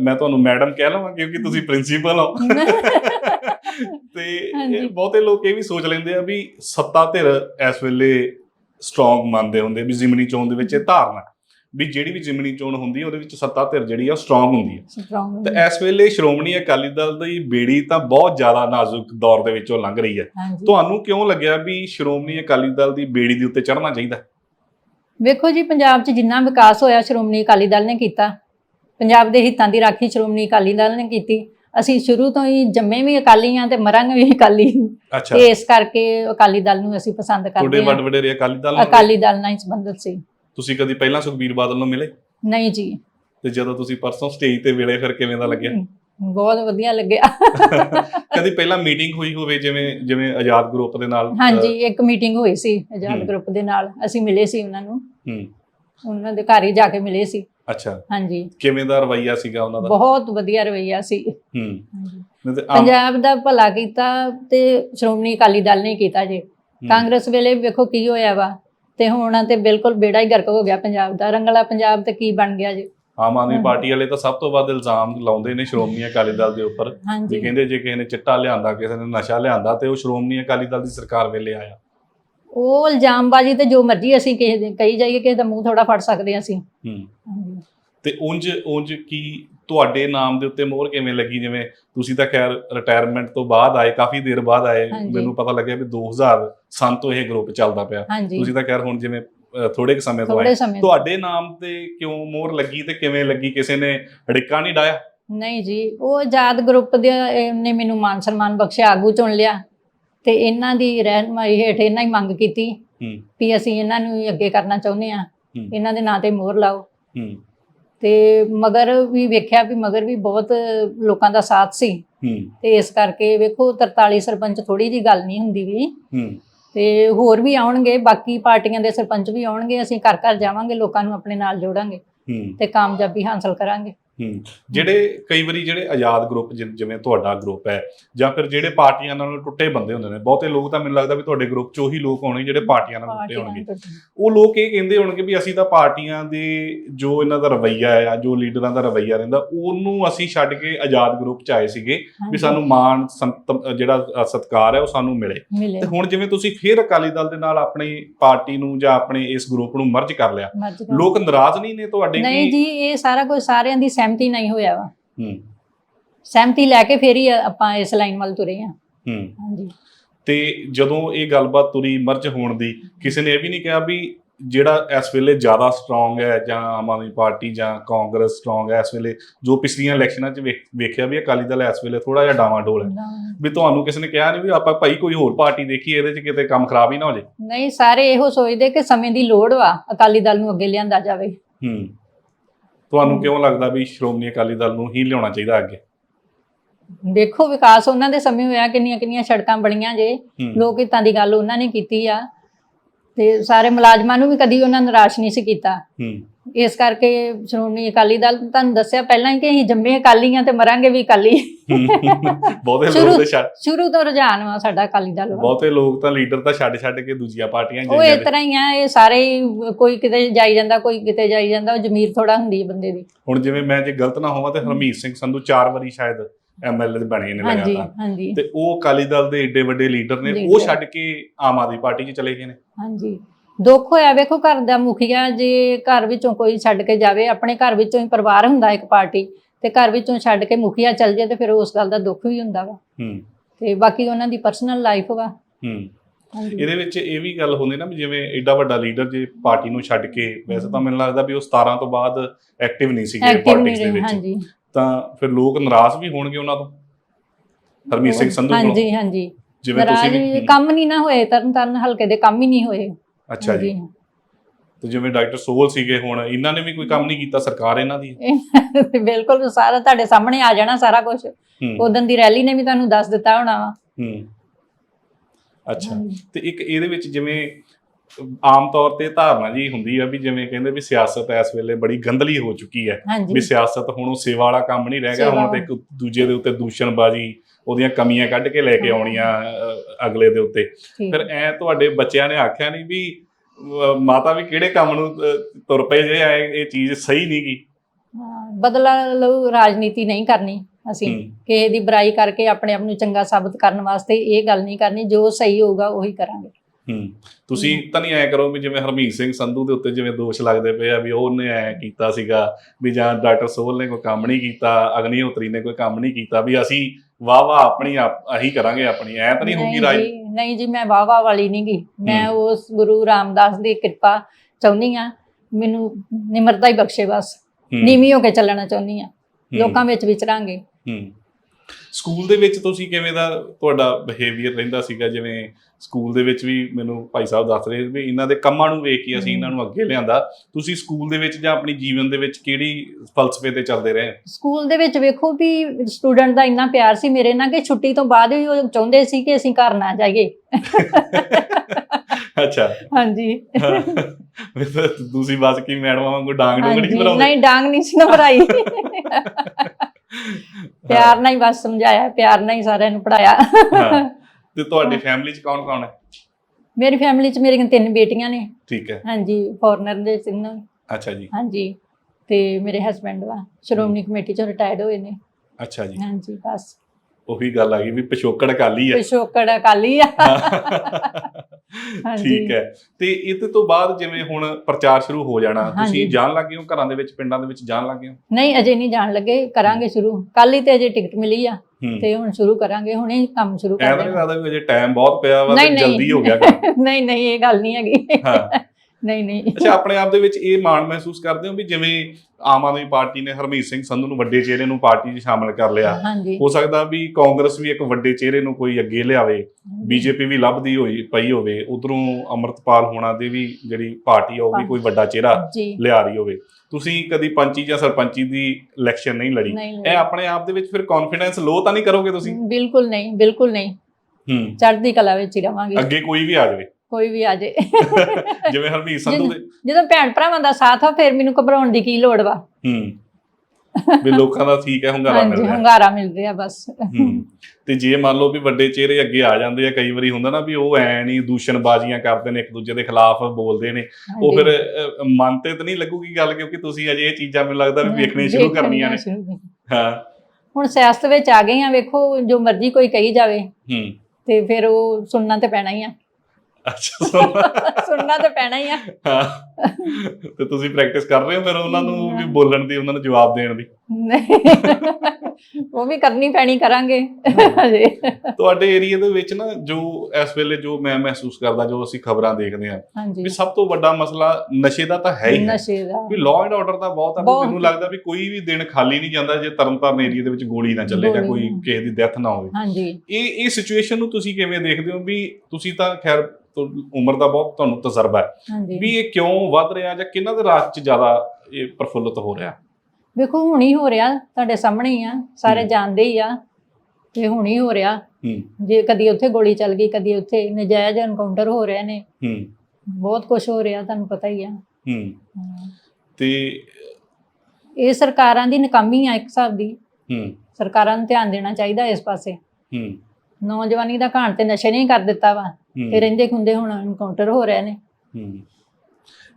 ਮੈਂ ਤੁਹਾਨੂੰ ਮੈਡਮ ਕਹਿ ਲਵਾਂ ਕਿਉਂਕਿ ਤੁਸੀਂ ਪ੍ਰਿੰਸੀਪਲ ਹੋ। ਤੇ ਬਹੁਤੇ ਲੋਕ ਇਹ ਵੀ ਸੋਚ ਲੈਂਦੇ ਆ ਵੀ ਸੱਤਾ ਧਿਰ ਇਸ ਵੇਲੇ ਸਟਰੋਂਗ ਮੰਨਦੇ ਹੁੰਦੇ ਵੀ ਜ਼ਿਮਨੀ ਚੋਣ ਦੇ ਵਿੱਚ ਇਹ ਧਾਰਨਾ ਵੀ ਜਿਹੜੀ ਵੀ ਜ਼ਿਮਨੀ ਚੋਣ ਹੁੰਦੀ ਹੈ ਉਹਦੇ ਵਿੱਚ ਸੱਤਾ ਧਿਰ ਜਿਹੜੀ ਆ ਸਟਰੋਂਗ ਹੁੰਦੀ ਹੈ। ਤੇ ਇਸ ਵੇਲੇ ਸ਼੍ਰੋਮਣੀ ਅਕਾਲੀ ਦਲ ਦੀ ਬੇੜੀ ਤਾਂ ਬਹੁਤ ਜ਼ਿਆਦਾ ਨਾਜ਼ੁਕ ਦੌਰ ਦੇ ਵਿੱਚੋਂ ਲੰਘ ਰਹੀ ਹੈ। ਤੁਹਾਨੂੰ ਕਿਉਂ ਲੱਗਿਆ ਵੀ ਸ਼੍ਰੋਮਣੀ ਅਕਾਲੀ ਦਲ ਦੀ ਬੇੜੀ ਦੇ ਉੱਤੇ ਚੜ੍ਹਨਾ ਚਾਹੀਦਾ ਵੇਖੋ ਜੀ ਪੰਜਾਬ 'ਚ ਜਿੰਨਾ ਵਿਕਾਸ ਹੋਇਆ ਸ਼੍ਰੋਮਣੀ ਅਕਾਲੀ ਦਲ ਨੇ ਕੀਤਾ ਪੰਜਾਬ ਦੇ ਹਿੱਤਾਂ ਦੀ ਰਾਖੀ ਸ਼੍ਰੋਮਣੀ ਅਕਾਲੀ ਦਲ ਨੇ ਕੀਤੀ ਅਸੀਂ ਸ਼ੁਰੂ ਤੋਂ ਹੀ ਜੰਮੇ ਵੀ ਅਕਾਲੀ ਹਾਂ ਤੇ ਮਰਾਂਗੇ ਵੀ ਅਕਾਲੀ। ਅੱਛਾ। ਤੇ ਇਸ ਕਰਕੇ ਅਕਾਲੀ ਦਲ ਨੂੰ ਅਸੀਂ ਪਸੰਦ ਤੁਹਾਡੇ ਕਰਦੇ ਵੱਡ ਹਾਂ ਵਡੇਰੇ ਅਕਾਲੀ ਦਲ ਨਾਲ? ਅਕਾਲੀ ਦਲ ਨਾਲ ਹੀ ਸੰਬੰਧਿਤ ਸੀ। ਤੁਸੀਂ ਕਦੀ ਪਹਿਲਾਂ ਸੁਖਬੀਰ ਬਾਦਲ ਨੂੰ ਮਿਲੇ? ਨਹੀਂ ਜੀ। ਤੇ ਜਦੋਂ ਤੁਸੀਂ ਪਰਸੋਂ ਸਟੇਜ ਤੇ ਮਿਲੇ ਫਿਰ ਕਿਵੇਂ ਦਾ ਲੱਗਿਆ? ਬਹੁਤ ਵਧੀਆ ਲੱਗਿਆ। ਕਦੀ ਪਹਿਲਾਂ ਮੀਟਿੰਗ ਹੋਈ ਹੋਵੇ ਜਿਵੇਂ ਜਿਵੇਂ ਆਜ਼ਾਦ ਗਰੁੱਪ ਦੇ ਨਾਲ ਹਾਂਜੀ ਇੱਕ ਮੀਟਿੰਗ ਹੋਈ ਸੀ ਆਜ਼ਾਦ ਹੂੰ। ਗਰੁੱਪ ਦੇ ਨਾਲ। ਅਸੀਂ ਮਿਲੇ ਸੀ ਉਹਨਾਂ ਨੂੰ। ਹੂੰ। ਉਹਨਾਂ ਦੇ ਘਰ ਹੀ ਜਾ ਕੇ ਮਿਲੇ ਸੀ। ਅੱਛਾ। ਹਾਂਜੀ। ਕਿਵੇਂ ਦਾ ਰਵਈਆ ਸੀਗਾ ਉਹਨਾਂ ਦਾ? ਬਹੁਤ ਵਧੀਆ ਰਵਈਆ ਸੀ। ਹੂੰ। ਹਾਂਜੀ। ਨਹੀਂ ਤੇ ਆਮ- ਪੰਜਾਬ ਦਾ ਭਲਾ ਕੀਤਾ ਤੇ ਸ਼੍ਰੋਮਣੀ ਅਕਾਲੀ ਦਲ ਨੇ ਕੀਤਾ ਜੀ। ਹੂੰ, ਕਾਂਗਰਸ ਵੇਲੇ ਵੇਖੋ ਕੀ ਹੋਇਆ ਵਾ। ਤੇ ਹੁਣ ਤੇ ਬਿਲਕੁਲ ਬੇੜਾ ਹੀ ਗਰਕ ਹੋ ਗਿਆ ਪੰਜਾਬ ਦਾ। ਰੰਗਲਾ ਪੰਜਾਬ ਤੇ ਕੀ ਬਣ ਗਿਆ ਜੀ। ਆਮ ਆਦਮੀ। ਪਾਰਟੀ ਵਾਲੇ ਤਾਂ ਸਭ ਤੋਂ ਵੱਧ ਇਲਜ਼ਾਮ ਲਾਉਂਦੇ ਨੇ ਸ਼੍ਰੋਮਣੀ ਅਕਾਲੀ ਦਲ ਦੇ ਉੱਪਰ। ਵੀ ਹਾਂਜੀ ਕਹਿੰਦੇ ਜੇ ਕਿਸੇ ਨੇ ਚਿੱਟਾ ਲਿਆਂਦਾ ਕਿਸੇ ਨੇ ਨਸ਼ਾ ਲਿਆਂਦਾ ਤੇ ਉਹ ਸ਼੍ਰੋਮਣੀ ਅਕਾਲੀ ਦਲ ਦੀ ਸਰਕਾਰ ਵੇਲੇ ਆਇਆ। ਉਹ ਇਲਜ਼ਾਮਬਾਜ਼ੀ ਤੇ ਜੋ ਮਰਜ਼ੀ ਅਸੀਂ ਕਿਸੇ ਦੇ ਕਹੀ ਜਾਈਏ ਕਿਸੇ ਦਾ ਮੂੰਹ ਥੋੜਾ ਫੜ ਸਕਦੇ ਹਾਂ ਅਸੀਂ। ਹੂੰ। ਤੇ ਉਂਝ ਉਂਝ ਕੀ ਤੁਹਾਡੇ ਨਾਮ ਦੇ ਉੱਤੇ ਮੋਹਰ ਕਿਵੇਂ ਲੱਗੀ? ਜਿਵੇਂ ਤੁਸੀਂ ਤਾਂ ਖੈਰ ਰਿਟਾਇਰਮੈਂਟ ਤੋਂ ਬਾਅਦ ਆਏ ਕਾਫੀ ਦੇਰ ਬਾਅਦ ਆਏ। ਮੈਨੂੰ ਪਤਾ ਲੱਗਿਆ ਵੀ 2000 ਸੰਨ ਤੋਂ ਇਹ ਗਰੁੱਪ ਚੱਲਦਾ ਪਿਆ। ਤੁਸੀਂ ਤਾਂ ਖੈਰ ਹੁਣ ਜਿਵੇਂ ਥੋੜੇ ਕੁ ਸਮੇਂ ਤੋਂ ਆਏ। ਤੁਹਾਡੇ ਨਾਮ ਤੇ ਕਿਉਂ ਮੋਹਰ ਲੱਗੀ ਤੇ ਕਿਵੇਂ ਲੱਗੀ? ਕਿਸੇ ਨੇ ੜਿੱਕਾ ਨਹੀਂ ਡਾਇਆ ਨਹੀਂ ਜੀ ਉਹ ਆਜ਼ਾਦ ਗਰੁੱਪ ਦੇ ਨੇ ਮੈਨੂੰ ਮਾਨ ਸਨਮਾਨ ਬਖਸ਼ਿਆ ਆਗੂ ਚੁਣ ਲਿਆ। ਤੇ ਇਹਨਾਂ ਦੀ ਰਹਿਨਮਾਈ ਹੇਠ ਇਹਨਾਂ ਹੀ ਮੰਗ ਕੀਤੀ ਵੀ ਅਸੀਂ ਇਹਨਾਂ ਨੂੰ ਅੱਗੇ ਕਰਨਾ ਚਾਹੁੰਦੇ ਆ ਇਹਨਾਂ ਦੇ ਨਾਂ ਤੇ ਮੋਹਰ ਲਾਓ। ਹੂੰ। ਤੇ ਮਗਰ ਵੀ ਵੇਖਿਆ ਵੀ ਮਗਰ ਵੀ ਬਹੁਤ ਲੋਕਾਂ ਦਾ ਸਾਥ ਸੀ। ਤੇ ਇਸ ਕਰਕੇ ਵੇਖੋ 43 ਸਰਪੰਚ ਥੋੜੀ ਜੀ ਗੱਲ ਨਹੀਂ ਹੁੰਦੀ ਵੀ। ਤੇ ਹੋਰ ਵੀ ਆਉਣਗੇ ਬਾਕੀ ਪਾਰਟੀਆਂ ਦੇ ਸਰਪੰਚ ਵੀ ਆਉਣਗੇ ਅਸੀਂ ਘਰ ਘਰ ਜਾਵਾਂਗੇ ਲੋਕਾਂ ਨੂੰ ਆਪਣੇ ਨਾਲ ਜੋੜਾਂਗੇ। ਤੇ ਕਾਮਯਾਬੀ ਹਾਸਲ ਕਰਾਂਗੇ। ਜਿਹੜੇ ਕਈ ਵਾਰੀ ਜਿਹੜੇ ਆਜ਼ਾਦ ਗਰੁੱਪ ਜਿਵੇਂ ਤੁਹਾਡਾ ਗਰੁੱਪ ਹੈ ਜਾਂ ਫਿਰ ਜਿਹੜੇ ਪਾਰਟੀਆਂ ਨਾਲ ਟੁੱਟੇ ਬੰਦੇ ਹੁੰਦੇ ਨੇ ਬਹੁਤੇ ਲੋਕ ਤਾਂ ਮੈਨੂੰ ਲੱਗਦਾ ਵੀ ਤੁਹਾਡੇ ਗਰੁੱਪ 'ਚ ਉਹੀ ਲੋਕ ਹੋਣਗੇ ਜਿਹੜੇ ਪਾਰਟੀਆਂ ਨਾਲ ਟੁੱਟੇ ਹੋਣਗੇ। ਉਹ ਲੋਕ ਇਹ ਕਹਿੰਦੇ ਹੋਣਗੇ ਵੀ ਅਸੀਂ ਤਾਂ ਪਾਰਟੀਆਂ ਦੇ ਜੋ ਇਹਨਾਂ ਦਾ ਰਵੱਈਆ ਹੈ ਜੋ ਲੀਡਰਾਂ ਦਾ ਰਵੱਈਆ ਰਹਿੰਦਾ ਉਹਨੂੰ ਅਸੀਂ ਛੱਡ ਕੇ ਆਜ਼ਾਦ ਗਰੁੱਪ 'ਚ ਆਏ ਸੀਗੇ ਵੀ ਸਾਨੂੰ ਮਾਣ ਸੰਤ- ਜਿਹੜਾ ਸਤਿਕਾਰ ਹੈ ਉਹ ਸਾਨੂੰ ਮਿਲੇ। ਤੇ ਹੁਣ ਜਿਵੇਂ ਤੁਸੀਂ ਫਿਰ ਅਕਾਲੀ ਦਲ ਦੇ ਨਾਲ ਆਪਣੀ ਪਾਰਟੀ ਨੂੰ ਜਾਂ ਆਪਣੇ ਇਸ ਗਰੁੱਪ ਨੂੰ ਮਰਜ ਕਰ ਲਿਆ। ਲੋਕ ਨਾਰਾਜ਼ ਨਹੀਂ ਨੇ ਤੁਹਾਡੇ ਨਹੀਂ ਜੀ ਇਹ ਸਾਰਾ ਕੁਝ ਸਾਰਿਆਂ ਦੀ ਸਹਿਮਤੀ ਨਹੀਂ ਹੋਇਆ ਵਾ। ਹੂੰ। ਸਹਿਮਤੀ ਲੈ ਕੇ ਫੇਰ ਹੀ ਆਪਾਂ ਇਸ ਲਾਈਨ ਵੱਲ ਤੁਰੇ ਆ। ਹੂੰ। ਹਾਂਜੀ। ਤੇ ਜਦੋਂ ਇਹ ਗੱਲਬਾਤ ਤੁਰੀ ਮਰਜ ਹੋਣ ਦੀ ਕਿਸੇ ਨੇ ਇਹ ਵੀ ਨਹੀਂ ਕਿਹਾ ਵੀ ਜਿਹੜਾ ਇਸ ਵੇਲੇ ਜ਼ਿਆਦਾ ਸਟਰੋਂਗ ਹੈ ਜਾਂ ਆਮ ਆਦਮੀ ਪਾਰਟੀ ਜਾਂ ਕਾਂਗਰਸ ਸਟਰੋਂਗ ਹੈ ਇਸ ਵੇਲੇ ਜੋ ਪਿਛਲੀਆਂ ਇਲੈਕਸ਼ਨਾਂ 'ਚ ਵੇਖ- ਵੇਖਿਆ ਵੀ ਅਕਾਲੀ ਦਲ ਇਸ ਵੇਲੇ ਥੋੜਾ ਜਿਹਾ ਡਾਵਾਂਡੋਲ ਹੈ। ਵੀ ਤੁਹਾਨੂੰ ਕਿਸੇ ਨੇ ਕਿਹਾ ਨਹੀਂ ਵੀ ਆਪਾਂ ਭਾਈ ਕੋਈ ਹੋਰ ਪਾਰਟੀ ਦੇਖੀ ਇਹਦੇ 'ਚ ਕਿਤੇ ਕੰਮ ਖਰਾਬ ਹੀ ਨਾ ਹੋ ਜੇ ਨਹੀਂ ਸਾਰੇ ਇਹੋ ਸੋਚਦੇ ਕਿ ਸਮੇਂ ਦੀ ਲੋੜ ਵਾ ਅਕਾਲੀ ਦਲ ਨੂੰ ਅੱਗੇ ਲਿਆਂਦਾ ਜਾਵੇ। ਹੂੰ। ਤੁਹਾਨੂੰ ਕਿਉਂ ਲੱਗਦਾ ਵੀ ਸ਼੍ਰੋਮਣੀ ਅਕਾਲੀ ਦਲ ਨੂੰ ਹੀ ਲਿਆਉਣਾ ਚਾਹੀਦਾ ਅੱਗੇ? ਦੇਖੋ ਵਿਕਾਸ ਉਹਨਾਂ ਦੇ ਸਮੇਂ ਹੋਇਆ ਕਿੰਨੀਆਂ ਕਿੰਨੀਆਂ ਸੜਕਾਂ ਬਣੀਆਂ ਜੇ। ਲੋਕ ਹਿੱਤਾਂ ਦੀ ਗੱਲ ਉਹਨਾਂ ਨੇ ਕੀਤੀ ਆ। ਤੇ ਸਾਰੇ ਮੁਲਾਜ਼ਮਾਂ ਨੂੰ ਵੀ ਕਦੀ ਉਹਨਾਂ ਨਿਰਾਸ਼ ਨਹੀਂ ਸੀ ਕੀਤਾ। ਇਸ ਕਰਕੇ ਸ਼੍ਰੋਮਣੀ ਅਕਾਲੀ ਦਲ ਤੁਹਾਨੂੰ ਦੱਸਿਆ ਪਹਿਲਾਂ ਹੀ ਕਿ ਅਸੀਂ ਜੰਮੇ ਅਕਾਲੀ ਆ ਤੇ ਮਰਾਂਗੇ ਵੀ ਅਕਾਲੀ। ਬਹੁਤੇ ਲੋਕ ਤੇ ਛੱਡ ਸ਼ੁਰੂ ਤੋਂ ਰੁਝਾਨ ਵਾ ਸਾਡਾ ਅਕਾਲੀ ਦਲ। ਬਹੁਤੇ ਲੋਕ ਤਾਂ ਲੀਡਰ ਤਾਂ ਛੱਡ ਛੱਡ ਕੇ ਦੂਜੀਆਂ ਪਾਰਟੀਆਂ ਉਹ ਇਸ ਤਰ੍ਹਾਂ ਹੀ ਆ ਇਹ ਸਾਰੇ ਕੋਈ ਕਿਤੇ ਜਾਈ ਜਾਂਦਾ ਕੋਈ ਕਿਤੇ ਜਾਈ ਜਾਂਦਾ ਉਹ ਜ਼ਮੀਰ ਥੋੜਾ ਹੁੰਦੀ ਹੈ ਬੰਦੇ ਦੀ। ਹੁਣ ਜਿਵੇਂ ਮੈਂ ਜੇ ਗਲਤ ਨਾ ਹੋਵਾਂ ਤੇ ਹਰਮੀਤ ਸਿੰਘ ਸੰਧੂ ਚਾਰ ਵਾਰੀ ਸ਼ਾਇਦ ਐਮਐਲਏ ਬਣੇ ਨੇ ਲਗਾਤਾਰ। ਤੇ ਉਹ ਅਕਾਲੀ ਦਲ ਦੇ ਏਡੇ ਵੱਡੇ ਲੀਡਰ ਨੇ ਉਹ। ਛੱਡ ਕੇ ਆਮ ਆਦਮੀ ਪਾਰਟੀ 'ਚ ਚਲੇ ਗਏ ਨੇ। ਹਾਂਜੀ। ਦੁੱਖ ਹੋਇਆ ਵੇਖੋ ਘਰ ਦਾ ਮੁਖੀਆ ਜੇ ਘਰ ਵਿੱਚੋਂ ਕੋਈ ਛੱਡ ਕੇ ਜਾਵੇ ਆਪਣੇ ਘਰ ਵਿੱਚੋਂ ਹੀ ਪਰਿਵਾਰ ਹੁੰਦਾ ਇੱਕ ਪਾਰਟੀ ਤੇ ਘਰ ਵਿੱਚੋਂ ਛੱਡ ਕੇ ਮੁਖੀਆ ਚੱਲ ਜਾਏ ਤੇ ਫਿਰ ਉਸ ਗੱਲ ਦਾ ਦੁੱਖ ਵੀ ਹੁੰਦਾ ਵਾ। ਹੂੰ। ਤੇ ਬਾਕੀ ਉਹਨਾਂ ਦੀ ਪਰਸਨਲ ਲਾਈਫ ਵਾ। ਹੂੰ। ਇਹਦੇ ਵਿੱਚ ਇਹ ਵੀ ਗੱਲ ਹੁੰਦੀ ਨਾ ਜਿਵੇਂ ਐਡਾ ਵੱਡਾ ਲੀਡਰ ਜੇ ਪਾਰਟੀ ਨੂੰ ਛੱਡ ਕੇ ਵੈਸੇ ਤਾਂ ਮੈਨੂੰ ਲੱਗਦਾ ਵੀ ਉਹ 17 ਤੋਂ ਬਾਅਦ ਐਕਟਿਵ ਨਹੀਂ ਸੀਗੇ ਪੋਲਿਟਿਕਸ ਦੇ ਵਿੱਚ। ਤਾਂ ਫਿਰ ਲੋਕ ਨਾਰਾਜ਼ ਵੀ ਹੋਣਗੇ ਉਹਨਾਂ ਤੋਂ? ਹਰਮੀਤ ਸਿੰਘ ਸੰਧੂ ਕੋਲੋਂ? ਹਾਂਜੀ ਹਾਂਜੀ। ਜਿਵੇਂ ਤੁਸੀਂ ਕੰਮ ਨਹੀਂ ਨਾ ਹੋਏ ਤਰਨ ਤਾਰਨ ਹਲਕੇ ਦੇ ਕੰਮ ਹੀ ਨਹੀਂ ਹੋਏ। ਅੱਛਾ ਜੀ। ਤੇ ਜਿਵੇਂ ਡਾਕਟਰ ਸੋਹਲ ਸੀਗੇ ਹੁਣ ਇਹਨਾਂ ਨੇ ਵੀ ਕੋਈ ਕੰਮ ਨਹੀਂ ਕੀਤਾ ਸਰਕਾਰ ਇਹਨਾਂ ਦੀ? ਬਿਲਕੁਲ ਸਾਰਾ ਤੁਹਾਡੇ ਸਾਹਮਣੇ ਆ ਜਾਣਾ ਸਾਰਾ ਕੁਝ ਉਦੋਂ ਦੀ ਰੈਲੀ ਨੇ ਵੀ ਤੁਹਾਨੂੰ ਦੱਸ ਦਿੱਤਾ ਹੋਣਾ ਵਾ। ਹੂੰ। ਅੱਛਾ। ਤੇ ਇੱਕ ਇਹਦੇ ਵਿੱਚ ਜਿਵੇਂ ਆਮ ਤੌਰ ਤੇ ਧਾਰਨਾ ਜੀ ਹੁੰਦੀ ਆ ਵੀ ਜਿਵੇਂ ਕਹਿੰਦੇ ਵੀ ਸਿਆਸਤ ਇਸ ਵੇਲੇ ਬੜੀ ਗੰਦਲੀ ਹੋ ਚੁੱਕੀ ਹੈ। ਵੀ ਸਿਆਸਤ ਹੁਣ ਉਹ ਸੇਵਾ ਵਾਲਾ ਕੰਮ ਨਹੀਂ ਰਹਿ ਗਿਆ ਹੁਣ ਤੇ ਇੱਕ ਦੂਜੇ ਦੇ ਉੱਤੇ ਦੂਸ਼ਣਬਾਜ਼ੀ ਉਹਦੀਆਂ ਕਮੀਆਂ ਕੱਢ ਕੇ ਲੈ ਕੇ। ਆਉਣੀਆਂ ਅ, ਅਗਲੇ ਦੇ ਉੱਤੇ। ਠੀਕ। ਫਿਰ ਐ ਤੁਹਾਡੇ ਬੱਚਿਆਂ ਨੇ ਆਖਿਆ ਨਹੀਂ ਵੀ ਅ, ਮਾਤਾ ਵੀ ਕਿਹੜੇ ਕੰਮ ਨੂੰ ਅ, ਤੁਰ ਪਏ ਜੇ ਐ ਇਹ ਚੀਜ਼ ਸਹੀ ਨਹੀਂ ਗੀ। ਹਾਂ, ਬਦਲਾ ਲਓ ਰਾਜਨੀਤੀ ਨਹੀਂ ਕਰਨੀ ਅਸੀਂ। ਹੂੰ, ਕਿਸੇ ਦੀ ਬੁਰਾਈ ਕਰਕੇ ਆਪਣੇ ਆਪ ਨੂੰ ਚੰਗਾ ਸਾਬਤ ਕਰਨ ਵਾਸਤੇ ਇਹ ਗੱਲ ਨਹੀਂ ਕਰਨੀ ਜੋ ਸਹੀ ਹੋਊਗਾ ਉਹੀ ਕਰਾਂਗੇ। ਹੂੰ। ਤੁਸੀਂ ਤਾਂ ਨਹੀਂ ਐ ਕਰੋ ਵੀ ਜਿਵੇਂ ਹਰਮੀਤ ਸਿੰਘ ਸੰਧੂ ਦੇ ਉੱਤੇ ਜਿਵੇਂ ਦੋਸ਼ ਲੱਗਦੇ ਪਏ ਆ ਵੀ ਉਹਨੇ ਐ ਕੀਤਾ ਸੀਗਾ ਵੀ ਜਾਂ ਡਾਕਟਰ ਸੋਹਲ ਨੇ ਕੋਈ ਕੰਮ ਨਹੀਂ ਕੀਤਾ ਅਗਨੀਹੋਤਰੀ ਨੇ ਕੋਈ ਕੰਮ ਨਹੀਂ ਕੀਤਾ ਵੀ ਅਸੀਂ ਵਾਹ ਵਾਹ ਆਪਣੀ ਆਪ ਆਹੀ ਕਰਾਂਗੇ ਆਪਣੀ ਐ ਤਾਂ ਨਹੀਂ ਹੋਊਗੀ ਰਾਜ? ਜੀ, ਨਹੀਂ ਜੀ ਮੈਂ ਵਾਵਾ ਵਾਲੀ ਨਹੀਂ ਗੀ। ਮੈਂ ਹੂੰ। ਉਸ ਗੁਰੂ ਰਾਮਦਾਸ ਦੀ ਕਿਰਪਾ ਚਾਹੁੰਦੀ ਆ ਮੈਨੂੰ ਨਿਮਰਤਾ ਹੀ ਬਖਸ਼ੇ ਬਸ। ਹੂੰ, ਨੀਵੀਂ ਹੋ ਕੇ ਚੱਲਣਾ ਚਾਹੁੰਦੀ ਆ ਹੂੰ, ਲੋਕਾਂ ਵਿੱਚ ਵਿਚਰਾਂਗੇ। ਹੂੰ। ਸਕੂਲ ਦੇ ਵਿੱਚ ਤੁਸੀਂ ਕਿਵੇਂ ਦਾ ਤੁਹਾਡਾ ਬਿਹੇਵੀਅਰ ਰਹਿੰਦਾ ਸੀਗਾ? ਜਿਵੇਂ ਸਕੂਲ ਦੇ ਵਿੱਚ ਵੀ ਮੈਨੂੰ ਭਾਈ ਸਾਹਿਬ ਦੱਸ ਰਹੇ ਸੀ ਵੀ ਇਹਨਾਂ ਦੇ ਕੰਮਾਂ ਨੂੰ ਵੇਖ ਕੇ ਅਸੀਂ ਇਹਨਾਂ ਨੂੰ ਅੱਗੇ ਲਿਆਂਦਾ। ਤੁਸੀਂ ਸਕੂਲ ਦੇ ਵਿੱਚ ਜਾਂ ਆਪਣੀ ਜੀਵਨ ਦੇ ਵਿੱਚ ਕਿਹੜੀ ਫਲਸਫੇ ਤੇ ਚੱਲਦੇ ਰਹੇ? ਸਕੂਲ ਦੇ ਵਿੱਚ ਵੇਖੋ ਵੀ ਸਟੂਡੈਂਟ ਦਾ ਇੰਨਾ ਪਿਆਰ ਸੀ ਮੇਰੇ ਨਾਲ ਕਿ ਛੁੱਟੀ ਤੋਂ ਬਾਅਦ ਵੀ ਉਹ ਚਾਹੁੰਦੇ ਸੀ ਕਿ ਅਸੀਂ ਘਰ ਨਾ ਜਾਈਏ। ਅੱਛਾ। ਹਾਂਜੀ। ਫਿਰ ਤੁਸੀਂ ਬਸ ਕੀ ਮੈਡਮਾਂ ਵਾਂਗੂ ਡਾਂਗ ਡੂੰਗ ਨਹੀਂ ਬਣਾਉਂਦੇ? ਨਹੀਂ ਡਾਂਗ ਨਹੀਂ ਸੀ ਨਾ ਭਰਾਈ ਪਿਆਰ ਨਾਲ ਹੀ ਬਸ ਸਮਝਾਇਆ ਪਿਆਰ ਨਾਲ ਹੀ ਸਾਰਿਆਂ ਨੂੰ ਪੜਾਇਆ ਹਾਂ। ਤੇ ਤੁਹਾਡੀ ਫੈਮਿਲੀ ਚ ਕੌਣ ਕੌਣ ਹੈ? ਮੇਰੀ ਫੈਮਿਲੀ ਚ ਮੇਰੀਆਂ ਤਿੰਨ ਬੇਟੀਆਂ ਨੇ। ਠੀਕ ਹੈ। ਹਾਂਜੀ ਫੋਰਨਰ ਦੇ ਤਿੰਨ। ਅੱਛਾ ਜੀ। ਹਾਂਜੀ ਤੇ ਮੇਰੇ ਹਸਬੰਡ ਵਾ ਸ਼੍ਰੋਮਣੀ ਕਮੇਟੀ ਚੋਂ ਰਿਟਾਇਰਡ ਹੋਏ ਨੇ। ਅੱਛਾ ਜੀ। ਹਾਂਜੀ ਬਸ। ਉਹੀ ਗੱਲ ਆ ਗਈ ਵੀ ਪਿਛੋਕੜ ਕਾਲੀ ਹੈ ਪਿਛੋਕੜ ਅਕਾਲੀ ਆ। ਠੀਕ ਹੈ। ਤੇ ਇਹਦੇ ਤੋਂ ਬਾਅਦ ਜਿਵੇਂ ਹੁਣ ਪ੍ਰਚਾਰ ਸ਼ੁਰੂ ਹੋ ਜਾਣਾ। ਤੁਸੀਂ ਜਾਣ ਲੱਗੇ ਹੋ ਘਰਾਂ ਦੇ ਵਿੱਚ ਪਿੰਡਾਂ ਦੇ ਵਿੱਚ ਜਾਣ ਲੱਗੇ ਹੋ? ਨਹੀਂ ਅਜੇ ਨਹੀਂ ਜਾਣ ਲੱਗੇ ਕਰਾਂਗੇ ਸ਼ੁਰੂ। ਕੱਲ ਹੀ ਤੇ ਅਜੇ ਟਿਕਟ ਮਿਲੀ ਆ ਤੇ ਹੁਣ ਸ਼ੁਰੂ ਕਰਾਂਗੇ ਹੁਣੇ ਕੰਮ ਸ਼ੁਰੂ ਐਂ ਕਰ ਤਾਂ ਨਹੀਂ ਦੇਣਾ ਲੱਗਦਾ ਵੀ ਅਜੇ ਟਾਈਮ ਬਹੁਤ ਪਿਆ ਵਾ ਤੇ। ਜਲਦੀ ਹੋ ਗਿਆ। ਨਹੀਂ ਨਹੀਂ ਇਹ ਗੱਲ ਨਹੀਂ ਹੈਗੀ। ਹਾਂ। ਨਹੀਂ ਨਹੀਂ। ਅੱਛਾ ਆਪਣੇ ਆਪ ਦੇ ਵਿੱਚ ਇਹ ਮਾਣ ਮਹਿਸੂਸ ਕਰਦੇ ਹੋ ਵੀ ਜਿਵੇਂ ਆਮ ਆਦਮੀ ਪਾਰਟੀ ਨੇ ਹਰਮੀਤ ਸਿੰਘ ਸੰਧੂ ਨੂੰ ਵੱਡੇ ਚਿਹਰੇ ਨੂੰ ਪਾਰਟੀ 'ਚ ਸ਼ਾਮਲ ਕਰ ਲਿਆ। ਹਾਂਜੀ। ਹੋ ਸਕਦਾ ਵੀ ਕਾਂਗਰਸ ਵੀ ਇੱਕ ਵੱਡੇ ਚਿਹਰੇ ਨੂੰ ਕੋਈ ਅੱਗੇ ਲਿਆਵੇ ਬੀਜੇਪੀ ਵੀ ਲੱਭਦੀ ਹੋਈ ਪਈ ਹੋਵੇ ਉਧਰੋਂ ਅਮਰਤਪਾਲ ਹੋਣਾ ਦੀ ਵੀ ਜਿਹੜੀ ਪਾਰਟੀ ਆ ਉਹ ਵੀ ਕੋਈ ਵੱਡਾ ਚਿਹਰਾ ਲਿਆ ਰਹੀ ਹੋਵੇ। ਤੁਸੀਂ ਕਦੀ ਪੰਚੀ ਜਾਂ ਸਰਪੰਚੀ ਦੀ ਇਲੈਕਸ਼ਨ ਨਹੀਂ ਲੜੀ। ਇਹ ਆਪਣੇ ਆਪ ਦੇ ਵਿੱਚ ਫਿਰ ਕੌਨਫੀਡੈਂਸ ਲੋ ਤਾਂ ਨਹੀਂ ਕਰੋਗੇ ਤੁਸੀਂ? ਬਿਲਕੁਲ ਨਹੀਂ ਬਿਲਕੁਲ ਨਹੀਂ। ਹੂੰ। ਚੜ੍ਹਦੀ ਕਲਾ ਵਿੱਚ ਹੀ ਰਵਾਂਗੇ। ਅੱਗੇ ਕੋਈ ਵੀ ਆ ਜਾਵੇ। ਕੋਈ ਵੀ ਆ ਜੇ। ਜਿਵੇਂ ਹਰਮੀਤ ਸੰਧੂ ਦੇ। ਜਦੋਂ ਭੈਣ ਭਰਾਵਾਂ ਦਾ ਸਾਥ ਹੋ ਫਿਰ ਮੈਨੂੰ ਘਬਰਾਉਣ ਦੀ ਕੀ ਲੋੜ ਵਾ? ਹੂੰ। ਵੀ ਲੋਕਾਂ ਦਾ ਠੀਕ ਹੈ ਹੁੰਗਾਰਾ ਮਿਲ ਹਾਂਜੀ ਰਿਹਾ ਹੰਗਾਰਾ ਮਿਲ ਰਿਹਾ ਬਸ। ਹੂੰ। ਤੇ ਜੇ ਮੰਨ ਲਓ ਵੀ ਵੱਡੇ ਚਿਹਰੇ ਅੱਗੇ ਆ ਜਾਂਦੇ ਆ ਕਈ ਵਾਰੀ ਹੁੰਦਾ ਨਾ ਵੀ ਉਹ ਐ ਨਹੀਂ ਦੂਸ਼ਣਬਾਜ਼ੀਆਂ ਕਰਦੇ ਨੇ ਇੱਕ ਦੂਜੇ ਦੇ ਖਿਲਾਫ ਬੋਲਦੇ ਨੇ। ਉਹ। ਫਿਰ ਮਨ ਤੇ ਤਾਂ ਨਹੀਂ ਲੱਗੂਗੀ ਗੱਲ ਕਿਉਂਕਿ ਤੁਸੀਂ ਅਜੇ ਇਹ ਚੀਜ਼ਾਂ ਮੈਨੂੰ ਲੱਗਦਾ ਵੀ ਵੇਖਣੀਆਂ ਸ਼ੁਰੂ ਕਰਨੀਆਂ ਨੇ। ਹਾਂ। ਹੁਣ ਸਿਆਸਤ ਵਿੱਚ ਆ ਗਏ ਆ ਵੇਖੋ ਜੋ ਮਰਜ਼ੀ ਕੋਈ ਕਹੀ ਜਾਵੇ। ਹੂੰ। ਤੇ ਫਿਰ ਉਹ ਸੁਣਨਾ ਤੇ ਪੈਣਾ ਹੀ ਆ। ਅੱਛਾ। ਸੁਣ ਸੁਣਨਾ ਤੇ ਪੈਣਾ ਹੀ ਆ। ਹਾਂ। ਤੇ ਤੁਸੀਂ ਪ੍ਰੈਕਟਿਸ ਕਰ ਰਹੇ ਹੋ ਫਿਰ ਉਹਨਾਂ ਨੂੰ ਵੀ ਬੋਲਣ ਦੀ ਉਹਨਾਂ ਨੂੰ ਜਵਾਬ ਦੇਣ ਦੀ? ਨਹੀਂ। ਉਹ ਵੀ ਕਰਨੀ ਪੈਣੀ ਕਰਾਂਗੇ। ਹਜੇ। ਤੁਹਾਡੇ ਏਰੀਆ ਦੇ ਵਿੱਚ ਨਾ ਜੋ ਇਸ ਵੇਲੇ ਜੋ ਮੈਂ ਮਹਿਸੂਸ ਕਰਦਾ ਜੋ ਅਸੀਂ ਖਬਰਾਂ ਦੇਖਦੇ ਹਾਂ ਵੀ ਸਭ ਤੋਂ ਵੱਡਾ ਮਸਲਾ ਨਸ਼ੇ ਦਾ ਤਾਂ ਹੈ ਹੀ ਨਸ਼ੇ ਦਾ। ਵੀ ਲਾਅ ਐਂਡ ਆਰਡਰ ਦਾ ਬਹੁਤ ਆ। ਮੈਨੂੰ ਲੱਗਦਾ ਵੀ ਕੋਈ ਵੀ ਦਿਨ ਖਾਲੀ ਨਹੀਂ ਜਾਂਦਾ ਜੇ ਤਰਨਤਾਰਨ ਏਰੀਆ ਦੇ ਵਿੱਚ ਗੋਲੀ ਨਾ ਚੱਲੇ ਜਾਂ ਕੋਈ। ਕਿਸੇ ਦੀ ਡੈਥ ਨਾ ਹੋਵੇ। ਹਾਂਜੀ। ਇਹ ਇਹ ਸਿਚੁਏਸ਼ਨ ਨੂੰ ਤੁਸੀਂ ਕਿਵੇਂ ਦੇਖਦੇ ਹੋ? ਵੀ ਤੁਸੀਂ ਤਾਂ ਖੈਰ ਉਮਰ ਦਾ ਬਹੁਤ ਤੁਹਾਨੂੰ ਤਜਰਬਾ ਹੈ। ਵੀ ਇਹ ਕਿਉਂ ਵੱਧ ਰਿਹਾ ਜਾਂ ਕਿਹਨਾਂ ਦੇ ਰਾਜ 'ਚ ਜ਼ਿਆਦਾ ਇਹ ਪ੍ਰਫੁੱਲਤ ਹੋ ਰਿਹਾ? ਵੇਖੋ ਹੁਣ ਹੀ ਹੋ ਰਿਹਾ ਤੁਹਾਡੇ ਸਾਹਮਣੇ ਹੀ ਆ ਸਾਰੇ। ਜਾਣਦੇ ਹੀ ਆ ਕਿ ਹੁਣ ਹੀ ਹੋ। ਰਿਹਾ ਜੇ ਕਦੀ ਉੱਥੇ ਗੋਲੀ ਚੱਲ ਗਈ ਕਦੀ ਉੱਥੇ ਨਜਾਇਜ਼ ਐਨਕਾਊਂਟਰ ਹੋ ਰਹੇ ਨੇ। ਬਹੁਤ ਕੁਝ ਹੋ ਰਿਹਾ ਤੁਹਾਨੂੰ ਪਤਾ ਹੀ ਆ। ਤੇ ਇਹ ਸਰਕਾਰਾਂ ਦੀ ਨਕਾਮੀ ਆ ਇੱਕ ਹਿਸਾਬ ਦੀ। ਸਰਕਾਰਾਂ ਨੂੰ ਧਿਆਨ ਦੇਣਾ ਚਾਹੀਦਾ ਇਸ ਪਾਸੇ। ਨੌਜਵਾਨੀ ਦਾ ਘਾਣ ਤੇ ਨਸ਼ੇ ਨਹੀਂ ਕਰ ਦਿੱਤਾ ਵਾ। ਤੇ ਰਹਿੰਦੇ ਖੁੰਦੇ ਹੁਣ ਐਨਕਾਊਂਟਰ ਹੋ ਰਹੇ ਨੇ।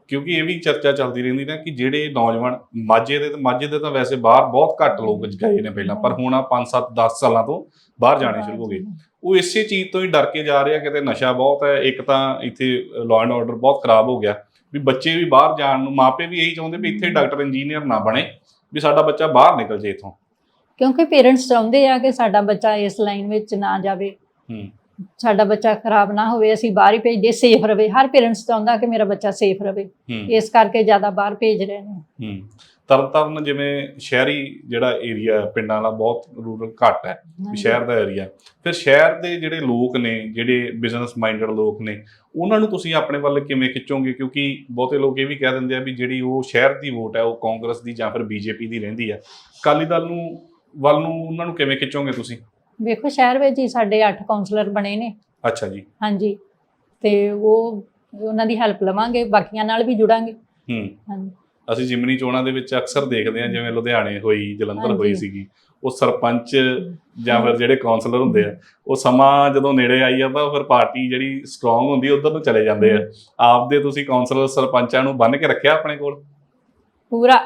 ਕਿਉਂਕਿ ਇਹ ਵੀ ਚਰਚਾ ਚੱਲਦੀ ਰਹਿੰਦੀ ਨਾ ਕਿ ਜਿਹੜੇ ਨੌਜਵਾਨ ਮਾਝੇ ਦੇ ਤੇ ਮਾਝੇ ਦੇ ਤਾਂ ਵੈਸੇ ਬਾਹਰ ਬਹੁਤ ਘੱਟ ਲੋਕ ਗਏ ਨੇ ਪਹਿਲਾਂ ਪਰ ਹੁਣ ਆ 5 7 10 ਸਾਲਾਂ ਤੋਂ ਬਾਹਰ ਜਾਣੇ ਸ਼ੁਰੂ ਹੋ ਗਏ। ਉਹ ਇਸੇ ਚੀਜ਼ ਤੋਂ ਹੀ ਡਰ ਕੇ ਜਾ ਰਹੇ ਕਿਤੇ ਨਸ਼ਾ ਬਹੁਤ ਹੈ ਇੱਕ ਤਾਂ ਇੱਥੇ ਲਾਅ ਐਂਡ ਆਰਡਰ ਬਹੁਤ ਖਰਾਬ ਹੋ ਗਿਆ। ਵੀ ਬੱਚੇ ਵੀ ਬਾਹਰ ਜਾਣ ਨੂੰ ਮਾਪੇ ਵੀ ਇਹੀ ਚਾਹੁੰਦੇ ਵੀ ਇੱਥੇ ਡਾਕਟਰ ਇੰਜੀਨੀਅਰ ਨਾ ਬਣੇ ਵੀ ਸਾਡਾ ਬੱਚਾ ਬਾਹਰ ਨਿਕਲ ਜੇ ਇਥੋਂ। ਕਿਉਂਕਿ ਪੇਰੈਂਟਸ ਚਾਹੁੰਦੇ ਆ ਕਿ ਸਾਡਾ ਬੱਚਾ ਇਸ ਲਾਈਨ ਵਿੱਚ ਨਾ ਜਾਵੇ। ਹੂੰ। ਸਾਡਾ ਬੱਚਾ ਖਰਾਬ ਨਾ ਹੋਵੇ ਅਸੀਂ ਬਾਹਰ ਹੀ ਭੇਜਦੇ ਸੇਫ ਰਵੇ। ਹਰ ਪੇਰੈਂਟਸ ਚਾਹੁੰਦਾ ਕਿ ਮੇਰਾ ਬੱਚਾ ਸੇਫ ਰਵੇ। ਇਸ ਕਰਕੇ ਜ਼ਿਆਦਾ ਬਾਹਰ ਭੇਜ ਰਹੇ ਨੇ। ਹੂੰ। ਤਰਨਤਾਰਨ ਜਿਵੇਂ ਸ਼ਹਿਰੀ ਜਿਹੜਾ ਏਰੀਆ ਪਿੰਡਾਂ ਵਾਲਾ ਬਹੁਤ ਰੂਰਲ ਘੱਟ ਹੈ ਸ਼ਹਿਰ ਦਾ ਏਰੀਆ ਫਿਰ ਸ਼ਹਿਰ ਦੇ ਜਿਹੜੇ ਲੋਕ ਨੇ ਜਿਹੜੇ ਬਿਜ਼ਨਸ ਮਾਈਂਡਡ ਲੋਕ ਨੇ ਉਹਨਾਂ ਨੂੰ ਤੁਸੀਂ ਆਪਣੇ ਵੱਲ ਕਿਵੇਂ ਖਿੱਚੋਗੇ? ਕਿਉਂਕਿ ਬਹੁਤੇ ਲੋਕ ਇਹ ਵੀ ਕਹਿ ਦਿੰਦੇ ਆ ਵੀ ਜਿਹੜੀ ਉਹ ਸ਼ਹਿਰ ਦੀ ਵੋਟ ਹੈ ਉਹ ਕਾਂਗਰਸ ਦੀ ਜਾਂ ਫਿਰ ਬੀਜੇਪੀ ਦੀ ਰਹਿੰਦੀ ਹੈ। ਅਕਾਲੀ ਦਲ ਨੂੰ ਵੱਲ ਨੂੰ ਉਹਨਾਂ ਨੂੰ ਕਿਵੇਂ ਖਿੱਚੋਗੇ ਤੁਸੀਂ? ਵੇਖੋ ਸ਼ਹਿਰ ਵਿੱਚ ਹੀ ਸਾਡੇ 8 ਕਾਉਂਸਲਰ ਬਣੇ ਨੇ। ਅੱਛਾ ਜੀ। ਹਾਂਜੀ। ਤੇ ਉਹ ਉਹਨਾਂ ਦੀ ਹੈਲਪ ਲਵਾਂਗੇ ਬਾਕੀਆਂ ਨਾਲ ਵੀ ਜੁੜਾਂਗੇ। ਹੂੰ। ਹਾਂਜੀ। ਅਸੀਂ ਜਿਮਨੀ ਚੋਣਾਂ ਦੇ ਵਿੱਚ ਅਕਸਰ ਦੇਖਦੇ ਹਾਂ ਜਿਵੇਂ ਲੁਧਿਆਣੇ ਹੋਈ ਜਲੰਧਰ ਹੋਈ। ਸੀਗੀ। ਉਹ ਸਰਪੰਚ ਜਾਂ ਫਿਰ ਜਿਹੜੇ ਕਾਉਂਸਲਰ ਹੁੰਦੇ ਆ ਉਹ ਸਮਾਂ ਜਦੋਂ ਨੇੜੇ ਆਈ ਆ ਤਾਂ ਫਿਰ ਪਾਰਟੀ ਜਿਹੜੀ ਸਟਰੋਂਗ ਹੁੰਦੀ ਉਧਰ ਨੂੰ ਚਲੇ ਜਾਂਦੇ ਆ। ਆਪਦੇ ਤੁਸੀਂ ਕਾਉਂਸਲਰ ਸਰਪੰਚਾਂ ਨੂੰ ਬੰਨ ਕੇ ਰੱਖਿਆ ਆਪਣੇ ਕੋਲ? ਪੂਰਾ।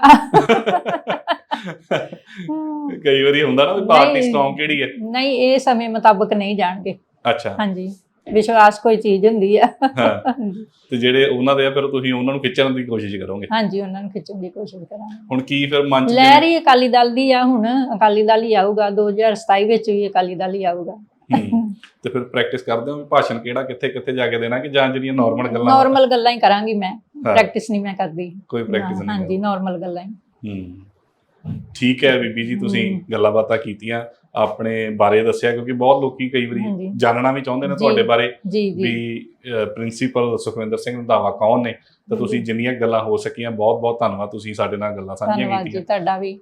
ਕਈ ਵਾਰੀ ਹੁੰਦਾ ਨਾ ਵੀ ਪਾਰਟੀ। ਸਟਰੋਂਗ ਕਿਹੜੀ ਹੈ? ਨਹੀਂ ਇਹ ਸਮੇਂ ਮੁਤਾਬਕ ਨਹੀਂ ਜਾਣਗੇ। ਅੱਛਾ। ਹਾਂਜੀ ਵਿਸ਼ਵਾਸ ਕੋਈ ਚੀਜ਼ ਹੁੰਦੀ ਆ। ਹਾਂ। ਤੇ ਜਿਹੜੇ ਉਹਨਾਂ ਦੇ ਆ ਫਿਰ ਤੁਸੀਂ ਉਹਨਾਂ ਨੂੰ ਖਿੱਚਣ ਦੀ ਕੋਸ਼ਿਸ਼ ਕਰੋਗੇ? ਹਾਂਜੀ ਉਹਨਾਂ ਨੂੰ ਖਿੱਚਣ ਦੀ ਕੋਸ਼ਿਸ਼ ਕਰਾਂਗੇ। ਹੁਣ ਕੀ ਫਿਰ ਮਨ ਚ ਲਹਿਰ ਹੀ ਅਕਾਲੀ ਦਲ ਦੀ ਆ ਹੁਣ। ਅਕਾਲੀ ਦਲ ਹੀ ਆਊਗਾ 2027 ਵਿੱਚ ਵੀ ਅਕਾਲੀ ਦਲ ਹੀ ਆਊਗਾ। ਤੇ ਫਿਰ ਪ੍ਰੈਕਟਿਸ ਕਰਦੇ ਹੋ ਭਾਸ਼ਣ ਕਿਹੜਾ ਕਿੱਥੇ ਕਿੱਥੇ ਜਾ ਕੇ ਦੇਣਾ ਕਿ ਜਾਂ ਜਿਹੜੀਆਂ ਨਾਰਮਲ ਗੱਲਾਂ ਨਾਰਮਲ ਗੱਲਾਂ ਹੀ ਕਰਾਂਗੀ ਮੈਂ। ਪ੍ਰੈਕਟਿਸ ਨਹੀਂ ਮੈਂ ਕਰਦੀ। ਕੋਈ ਪ੍ਰੈਕਟਿਸ ਨਹੀਂ ਹਾਂਜੀ ਨਾਰਮਲ ਗੱਲਾਂ ਹੀ। ਹੂੰ। ਠੀਕ ਹੈ ਬੀਬੀ ਜੀ ਤੁਸੀਂ। ਗੱਲਾਂ ਬਾਤਾਂ ਕੀਤੀਆਂ ਆਪਣੇ ਬਾਰੇ ਦੱਸਿਆ ਕਿਉਂਕਿ ਬਹੁਤ ਲੋਕੀ ਕਈ ਵਾਰੀ। ਜਾਣਨਾ ਵੀ ਚਾਹੁੰਦੇ ਨੇ। ਤੁਹਾਡੇ ਬਾਰੇ ਵੀ ਪ੍ਰਿੰਸੀਪਲ ਸੁਖਵਿੰਦਰ ਸਿੰਘ ਰੰਧਾਵਾ ਕੌਣ ਨੇ ਤਾਂ ਤੁਸੀਂ। ਜਿੰਨੀਆਂ ਗੱਲਾਂ ਹੋ ਸਕੀਆਂ ਬਹੁਤ ਬਹੁਤ ਧੰਨਵਾਦ ਤੁਸੀਂ ਸਾਡੇ ਨਾਲ ਗੱਲਾਂ ਸਾਂਝੀਆਂ ਧੰਨਵਾਦ ਜੀ ਕੀਤੀਆਂ ਤੁਹਾਡਾ ਵੀ